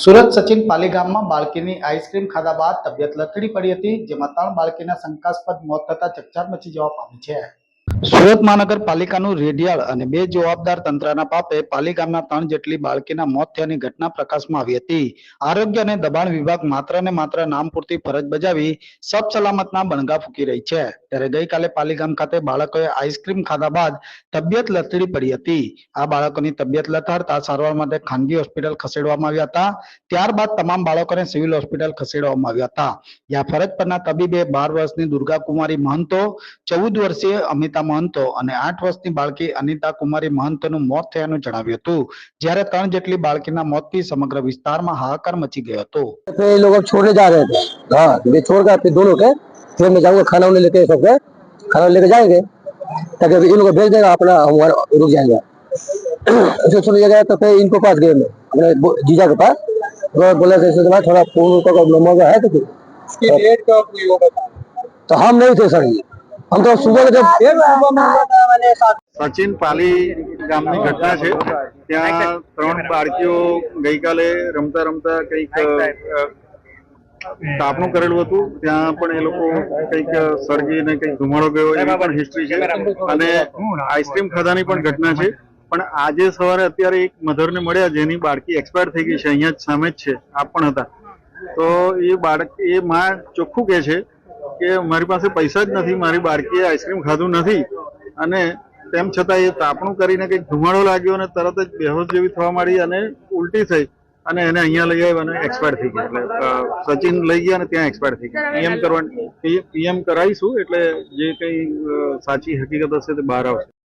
સુરત સચિન પાલીગામમાં બાળકીની આઈસ્ક્રીમ ખાધા બાદ તબિયત લથડી પડી હતી, જેમાં ત્રણ બાળકીના શંકાસ્પદ મોત થતા ચકચાર મચી જવા પામી છે. સુરત મહાનગરપાલિકાનું રેડિયાળ અને બે જવાબદાર તંત્રના પાપે પાલી ત્રણ જેટલી બાળકીના મોત થયાની ઘટના પ્રકાશમાં આવી હતી. આરોગ્ય અને દબાણ વિભાગ માત્ર ને માત્ર નામ પૂરતી ફરજ બજાવી સલામતના બણગા ફૂકી રહી છે. ત્યારે ગઈકાલે પાલિગામ ખાતે બાળકોએ આઈસ્ક્રીમ ખાધા બાદ તબિયત લથડી પડી હતી. આ બાળકોની તબિયત લથાડતા સારવાર માટે ખાનગી હોસ્પિટલ ખસેડવામાં આવ્યા હતા. ત્યારબાદ તમામ બાળકોને સિવિલ હોસ્પિટલ ખસેડવામાં આવ્યા હતા. જ્યાં ફરજ પરના તબીબે બાર વર્ષની દુર્ગા કુમારી મહંતો, ચૌદ વર્ષીય અમિતા મહંતો અને આઠ વર્ષની બાળકી અનિતા કુમારી મહંતોનું મોત થયાનું જણાવ્યું હતું જ્યારે ત્રણ જેટલી બાળકીના મોતથી સમગ્ર વિસ્તારમાં હાહાકાર મચી ગયો હતો फिर ये लोग अब छोड़ने जा रहे थे हाँ ये छोड़ कर फिर दोनों के फिर मैं जाऊंगा खाना उन्हें लेके सबके खाना लेके जाएंगे ताकि अभी इन लोग को भेज देगा अपना हम वहाँ रुक जाएंगे जो छोड़ दिया गया तो फिर इनको पास गए मैं अपने बो- जीजा के पास वो बोले थे इसके बाद थोड़ा फोन उनका नंबर है तो इसकी डेट कब हुई वो बता तो हम नहीं थे सर ये સચિન પાલી ગામની ઘટના છે. ત્યાં ત્રણ બાળકીઓ ગઈકાલે રમતા રમતા કંઈક તાપણું કરેલું હતું. ત્યાં પણ એ લોકો કંઈક સળગી ને કંઈક ધુમાડો ગયો એની પણ હિસ્ટ્રી છે. અને આઈસ્ક્રીમ ખાધાની પણ ઘટના છે. પણ આજે સવારે અત્યારે એક મધરને મળ્યા જેની બાળકી એક્સપાયર થઈ ગઈ છે. અહીંયા સામે જ છે. આ પણ હતા. તો એ બાળક એ મા ચોખ્ખું કે છે કે મારી પાસે પૈસા જ નથી, મારી બાળકીએ આઈસ્ક્રીમ ખાધું નથી. અને તેમ છતાં એ તાપણું કરીને કંઈક ધુમાડો લાગ્યો અને તરત જ બેહોશ જેવી થવા માંડી અને ઉલટી થઈ અને એને અહીંયા લઈ આવ્યા અને એક્સપાયર થઈ ગયા. એટલે સચિન લઈ ગયા અને ત્યાં એક્સપાયર થઈ ગયા. પીએમ કરવાની પીએમ કરાવીશું એટલે જે કંઈ સાચી હકીકત હશે તે બહાર આવશે.